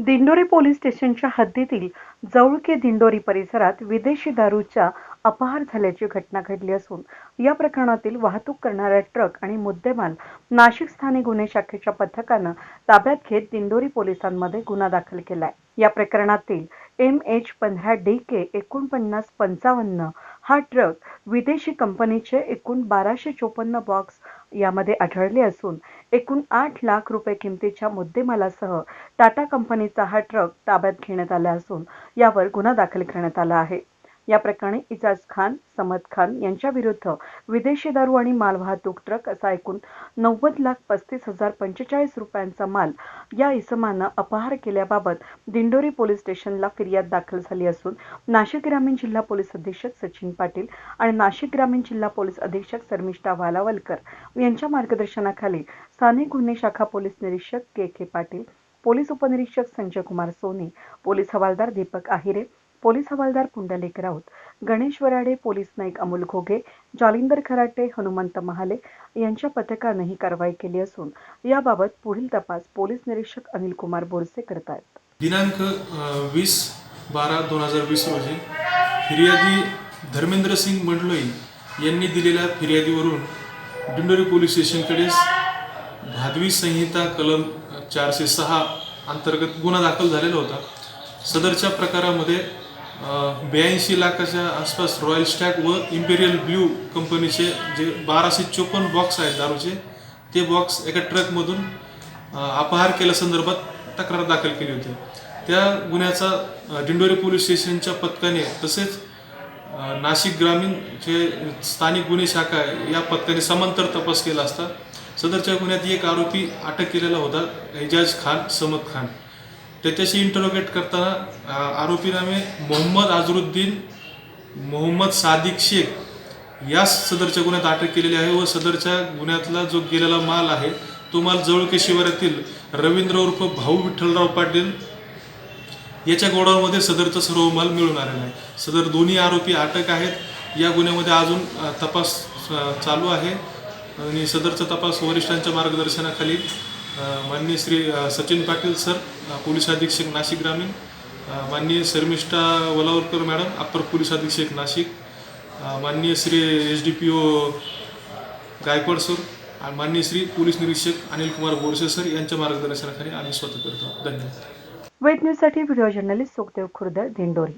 Dindori police स्टेशनच्या हद्दीतील जवळके दिंडोरी परिसरात विदेशी दारूच्या अपहार झाल्याची घटना घडली असून या प्रकरणातील वाहतूक करणाऱ्या ट्रक आणि मुद्देमाल नाशिक स्थानिक गुन्हे शाखेच्या पथकानं ताब्यात घेत दिंडोरी पोलिसांमध्ये गुन्हा दाखल केलाय. या प्रकरणातील एम एच पंधरा डी के एकोणपन्नास पंचावन्न हा ट्रक विदेशी कंपनीचे एकूण बाराशे चोपन्न बॉक्स यामध्ये आढळले असून एकूण आठ लाख रुपये किमतीच्या मुद्देमालासह टाटा कंपनीचा हा ट्रक ताब्यात घेण्यात आला असून यावर गुन्हा दाखल करण्यात आला आहे. या प्रकरणी इजाज खान समद खान यांच्या विरुद्ध विदेशी दारू आणि मालवाहतूक ट्रक असा एकूण नव्वद लाख पस्तीस हजार पंचेचाळीस रुपयांचा माल या इसमानं अपहार केल्याबाबत दिंडोरी पोलीस स्टेशनला फिर्याद दाखल झाली असून नाशिक ग्रामीण जिल्हा पोलीस अधीक्षक सचिन पाटील आणि नाशिक ग्रामीण जिल्हा पोलीस अधीक्षक शर्मिष्ठा वालावलकर यांच्या मार्गदर्शनाखाली स्थानिक गुन्हे शाखा पोलीस निरीक्षक के के पाटील पोलीस उपनिरीक्षक संजय कुमार सोनी पोलीस हवालदार दीपक आहिरे पोलीस हवालदार पुंडलिक राऊत गणेश वराडे पोलीस नाईक अमोल घोगे जालिंदर खराटे हनुमंत महाले यांच्या पथकानं ही कारवाई केली असून याबाबत पुढील तपास पोलीस निरीक्षक अनिल कुमार बोरसे करतायत दिनांक वीस बारा दोन हजार वीस रोजी फिर्यादी धर्मेंद्र सिंग मंडलोई यांनी दिलेल्या फिर्यादीवरून डिंडोरी पोलीस स्टेशनकडे भादवी संहिता कलम चारशे सहा अंतर्गत गुन्हा दाखल झालेला होता. सदरच्या प्रकारामध्ये ब्याऐंशी लाखाच्या आसपास रॉयल स्टॅक व इम्पेरियल ब्ल्यू कंपनीचे जे बाराशे चोपन्न बॉक्स आहेत दारूचे ते बॉक्स एका ट्रकमधून अपहार केल्यासंदर्भात तक्रार दाखल केली होती. त्या गुन्ह्याचा डिंडोरी दिंडोरी पोलीस स्टेशनच्या पथकाने तसेच नाशिक ग्रामीण जे स्थानिक गुन्हे शाखा आहे या पथकाने समांतर तपास केला असता सदरच्या गुन्ह्यात एक आरोपी अटक केलेला होता एजाज खान समद खान. त्याच्याशी इंटरोगेट करताना आरोपी नामे मोहम्मद अजरुद्दीन मोहम्मद सादिक शेख या सदरच्या गुन्ह्यात अटक केलेली आहे व सदरच्या गुन्ह्यातला जो गेलेला माल आहे तो माल जवळके शिवारातील रवींद्र उर्फ भाऊ विठ्ठलराव पाटील याच्या गोडाऊनमध्ये सदरचा सर्व माल मिळून आलेला आहे. सदर दोन्ही आरोपी अटक आहेत. या गुन्ह्यामध्ये अजून तपास चालू आहे आणि सदरचा तपास वरिष्ठांच्या मार्गदर्शनाखाली माननीय श्री सचिन पाटील सर पोलीस अधीक्षक नाशिक ग्रामीण माननीय शर्मिष्ठा वलावरकर मॅडम अप्पर पोलीस अधीक्षक नाशिक माननीय Shri H D P O Gaikwad sir आणि माननीय श्री पोलीस निरीक्षक अनिल कुमार बोरसे सर यांच्या मार्गदर्शनाखाली आम्ही स्वतः करतो. धन्यवाद. वेद न्यूजसाठी व्हिडिओ जर्नलिस्ट सुखदेव खुर्द दिंडोरी.